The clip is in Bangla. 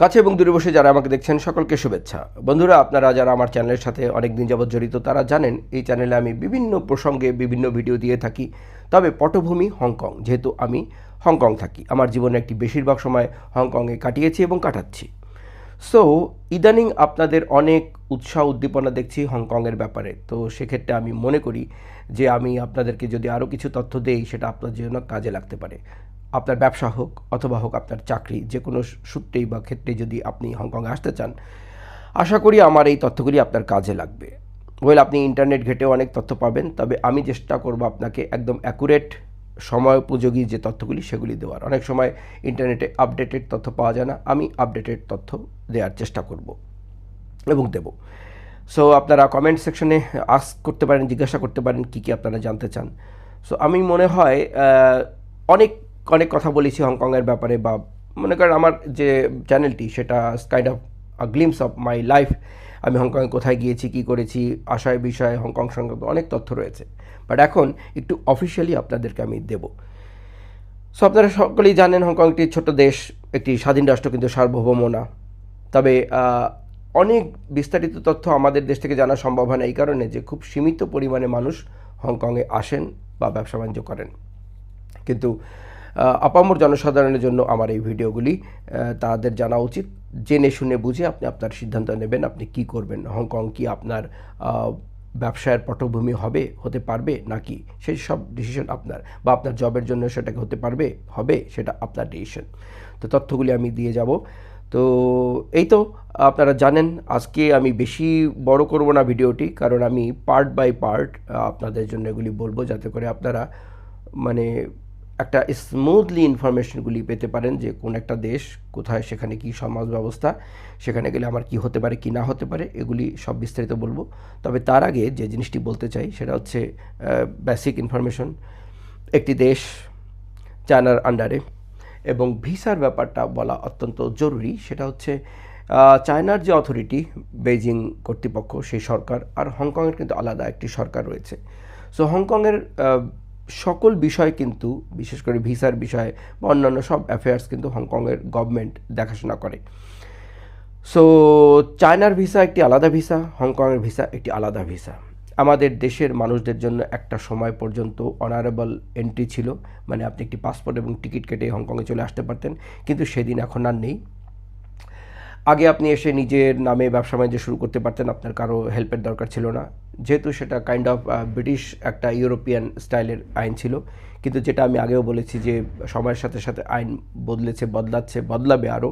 কাছে এবং দূরে বসে যারা আমাকে দেখছেন, সকলকে শুভেচ্ছা। বন্ধুরা, আপনারা যারা আমার চ্যানেলের সাথে অনেক দিন যাবৎ জড়িত, তারা জানেন এই চ্যানেলে আমি বিভিন্ন প্রসঙ্গে বিভিন্ন ভিডিও দিয়ে থাকি। তবে পটভূমি হংকং, যেহেতু আমি হংকং থাকি। আমার জীবনে একটি বেশিরভাগ সময় হংকংয়ে কাটিয়েছি এবং কাটাচ্ছি। সো ইদানিং আপনাদের অনেক উৎসাহ, উদ্দীপনা দেখছি হংকংয়ের ব্যাপারে। তো সেক্ষেত্রে আমি মনে করি যে, আমি আপনাদেরকে যদি আরও কিছু তথ্য দেই, সেটা আপনার জন্য কাজে লাগতে পারে। আপনার ব্যবসা হোক অথবা হোক আপনার চাকরি, যে কোনো সূত্রেই বা ক্ষেত্রে যদি আপনি হংকংয়ে আসতে চান, আশা করি আমার এই তথ্যগুলি আপনার কাজে লাগবে। ওয়েল আপনি ইন্টারনেট ঘেটে অনেক তথ্য পাবেন, তবে আমি চেষ্টা করব আপনাকে একদম অ্যাকুরেট সময় উপযোগী যে তথ্যগুলি, সেগুলি দেওয়ার। অনেক সময় ইন্টারনেটে আপডেটেড তথ্য পাওয়া যায় না, আমি আপডেটেড তথ্য দেওয়ার চেষ্টা করব এবং দেব। সো আপনারা কমেন্ট সেকশনে আস করতে পারেন, জিজ্ঞাসা করতে পারেন, কী কী আপনারা জানতে চান। সো আমি মনে হয় অনেক অনেক কথা বলেছি হংকংয়ের ব্যাপারে বা মনে করেন আমার যে চ্যানেলটি, সেটা kind of a glimpse of my life আমি হংকংয়ে কোথায় গিয়েছি, কী করেছি, আশায় বিষয়ে হংকং সংক্রান্ত অনেক তথ্য রয়েছে। বাট এখন একটু অফিসিয়ালি আপনাদেরকে আমি দেবো। সো আপনারা সকলেই জানেন হংকং একটি ছোট দেশ, একটি স্বাধীন রাষ্ট্র, কিন্তু সার্বভৌম না তবে অনেক বিস্তারিত তথ্য আমাদের দেশ থেকে জানা সম্ভব হয় না এই কারণে যে খুব সীমিত পরিমাণে মানুষ হংকংয়ে আসেন বা ব্যবসা বাণিজ্য করেন। কিন্তু আপামর জনসাধারণের জন্য আমার এই ভিডিওগুলি তাদের জানা উচিত। জেনে শুনে বুঝে আপনি আপনার সিদ্ধান্ত নেবেন আপনি কি করবেন, হংকং কি আপনার ব্যবসায়ের পটভূমি হবে, হতে পারবে নাকি? সেই সব ডিসিশন আপনার বা আপনার জবের জন্য সেটাকে হতে পারবে, হবে সেটা আপনার ডিসিশন তো তথ্যগুলি আমি দিয়ে যাব। তো এই তো, আপনারা জানেন আজকে আমি বেশি বড় করব না ভিডিওটি, কারণ আমি পার্ট বাই পার্ট আপনাদের জন্য এগুলি বলব যাতে করে আপনারা মানে একটা স্মুথলি ইনফরমেশনগুলি পেতে পারেন যে কোন একটা দেশ কোথায়, সেখানে কি সমাজ ব্যবস্থা, সেখানে গেলে আমার কি হতে পারে, কি না হতে পারে, এগুলি সব বিস্তারিত বলব। তবে তার আগে যে জিনিসটি বলতে চাই সেটা হচ্ছে বেসিক ইনফরমেশন একটি দেশ চায়নার আন্ডারে এবং ভিসার ব্যাপারটা বলা অত্যন্ত জরুরি। সেটা হচ্ছে চায়নার যে অথরিটি বেজিং কর্তৃপক্ষ, সেই সরকার, আর হংকংয়ের কিন্তু আলাদা একটি সরকার রয়েছে। সো হংকংয়ের সকল বিষয় কিন্তু, বিশেষ করে ভিসার বিষয়ে বা অন্যান্য সব অ্যাফেয়ার্স কিন্তু হংকংয়ের গভর্নমেন্ট দেখাশোনা করে। সো চায়নার ভিসা একটি আলাদা ভিসা হংকংয়ের ভিসা একটি আলাদা ভিসা আমাদের দেশের মানুষদের জন্য একটা সময় পর্যন্ত অনারেবল এন্ট্রি ছিল। মানে আপনি একটি পাসপোর্ট এবং টিকিট কেটে হংকংয়ে চলে আসতে পারতেন। কিন্তু সেদিন এখন আর নেই। আগে আপনি এসে নিজের নামে ব্যবসা বাণিজ্য শুরু করতে পারতেন, আপনার কারও হেল্পের দরকার ছিল না। যেহেতু সেটা কাইন্ড অফ ব্রিটিশ একটা ইউরোপিয়ান স্টাইলের আইন ছিল, কিন্তু যেটা আমি আগেও বলেছি যে সময়ের সাথে সাথে আইন বদলেছে, বদলাচ্ছে, বদলাবে আরও